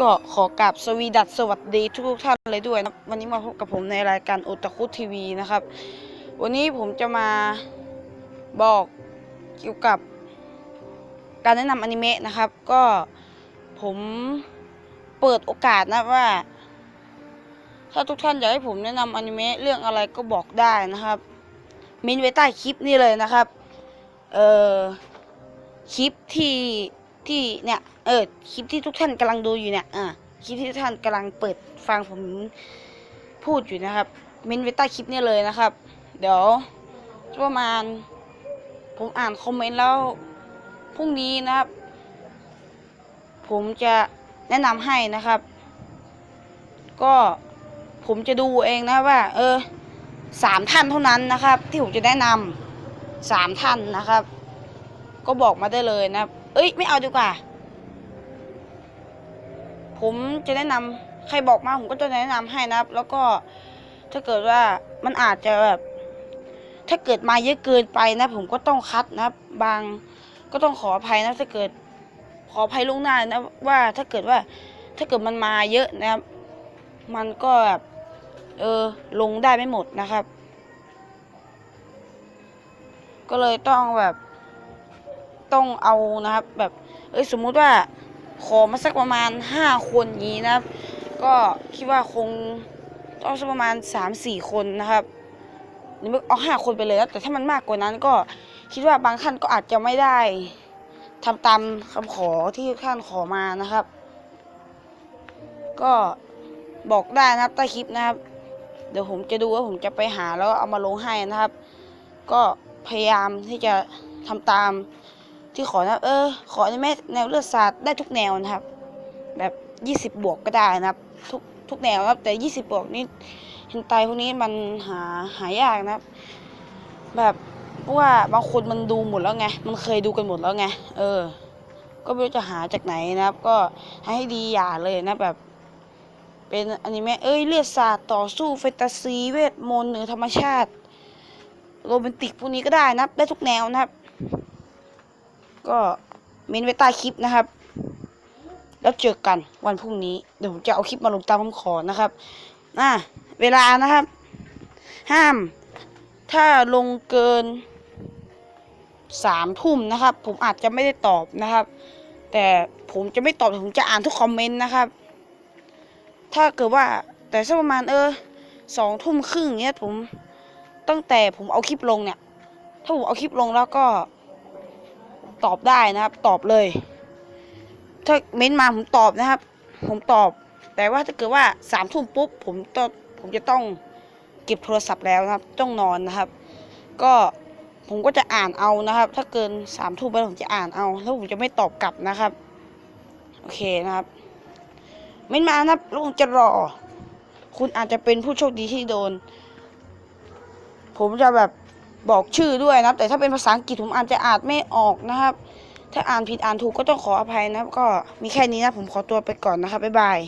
ก็ขอกราบสวีดัสสวัสดีทุกท่านเลยด้วยนะวันนี้มาพบกับผมในรายการโอตาคุทีวีนะครับ วันนี้ผมจะมาบอกเกี่ยวกับ การแนะนำอนิเมะนะครับ ก็ผมเปิดโอกาสนะว่า ถ้าทุกท่านอยากให้ผมแนะนำอนิเมะเรื่องอะไรก็บอกได้นะครับเมนไว้ใต้คลิปนี่เลยนะครับ เอ่อคลิปที่ ที่เนี่ยเออคลิปที่ทุกท่านกำลังดูอยู่เนี่ยอ่าคลิปที่ทุกท่านกำลังเปิดฟังผมพูดอยู่นะครับเมนไว้ใต้คลิปนี้เลยนะครับ เดี๋ยวประมาณ ผมอ่านคอมเมนต์แล้วพรุ่งนี้นะครับ ผมจะแนะนำให้นะครับ ก็ผมจะดูเองนะว่า เออสามท่านเท่านั้นนะครับ ที่ผมจะแนะนำสามท่านนะครับ ก็บอกมาได้เลยนะครับ เอ้ย ไม่เอาดีกว่า ผมจะแนะนำใครบอกมาผมก็จะแนะนำให้นะครับ แล้วก็ถ้าเกิดว่ามันอาจจะแบบถ้าเกิดมาเยอะเกินไปนะ ผมก็ต้องคัดนะบบางก็ต้องขออภัยนะถ้าเกิดขออภัยล่วงหน้านะว่าถ้าเกิดว่าถ้าเกิดมันมาเยอะนะครับ มันก็แบบเออลงได้ไม่หมดนะครับ ก็เลยต้องแบบ ต้องเอานะครับ แบบเอ้ยสมมุติว่าขอมาสักประมาณห้าคนนี้นะครับ ก็คิดว่าคงต้องสักประมาณสามสี่คนนะครับหรือเอาห้าคนไปเลยนะแต่ถ้ามันมากกว่านั้นก็คิดว่าบางท่านก็อาจจะไม่ได้ทำตามคำขอที่ท่านขอมานะครับ ก็บอกได้นะครับใต้คลิปนะครับ เดี๋ยวผมจะดูว่าผมจะไปหาแล้วเอามาลงให้นะครับ ก็พยายามที่จะทำตาม ที่ขอนะครับเออ ขอในแม่แนวเลือดศาสตร์ได้ทุกแนวนะครับ แบบยี่สิบบวกก็ได้นะครับ ทุกทุกแนวครับ แต่ยี่สิบบวกนี่เห็นไตพวกนี้มันหาหายากนะครับ แบบเพราะว่าบางคนมันดูหมดแล้วไง มันเคยดูกันหมดแล้วไง เออ ก็ไม่รู้จะหาจากไหนนะครับ ก็ให้ดีอย่าเลยนะแบบ เป็นอนิเมะเอ้ยเลือดศาสตร์ต่อสู้แฟนตาซีเวทมนต์เหนือธรรมชาติ โรแมนติกพวกนี้ก็ได้นะครับ ได้ทุกแนวนะครับ ก็เมนไว้ใต้คลิปนะครับ แล้วเจอกันวันพรุ่งนี้เดี๋ยวผมจะเอาคลิปมาลงตามคำขอนะครับอะเวลานะครับ ห้าม ถ้าลงเกินสามทุ่มนะครับ ผมอาจจะไม่ได้ตอบนะครับ แต่ผมจะไม่ตอบผมจะอ่านทุกคอมเมนต์นะครับ ถ้าเกิดว่าแต่สักประมาณเออสองทุ่มครึ่งเนี้ยผมตั้งแต่ผมเอาคลิปลงเนี่ย ถ้าผมเอาคลิปลงแล้วก็ ตอบได้นะครับ ตอบเลย ถ้าเม้นต์มาผมตอบนะครับ ผมตอบ แต่ว่าถ้าเกิดว่าสามทุ่มปุ๊บผมต้องผมจะต้องเก็บโทรศัพท์แล้วนะครับ ต้องนอนนะครับ ก็ผมก็จะอ่านเอานะครับ ถ้าเกินสามทุ่มไปผมจะอ่านเอา แล้วผมจะไม่ตอบกลับนะครับ โอเคนะครับ เม้นต์มานะครับแล้วผมจะรอ คุณอาจจะเป็นผู้โชคดีที่โดน ผมจะแบบ บอกชื่อด้วยนะครับ แต่ถ้าเป็นภาษาอังกฤษผมอาจจะอ่านไม่ออกนะครับ ถ้าอ่านผิดอ่านถูกก็ต้องขออภัยนะครับ ก็มีแค่นี้นะผมขอตัวไปก่อนนะครับบ๊ายบาย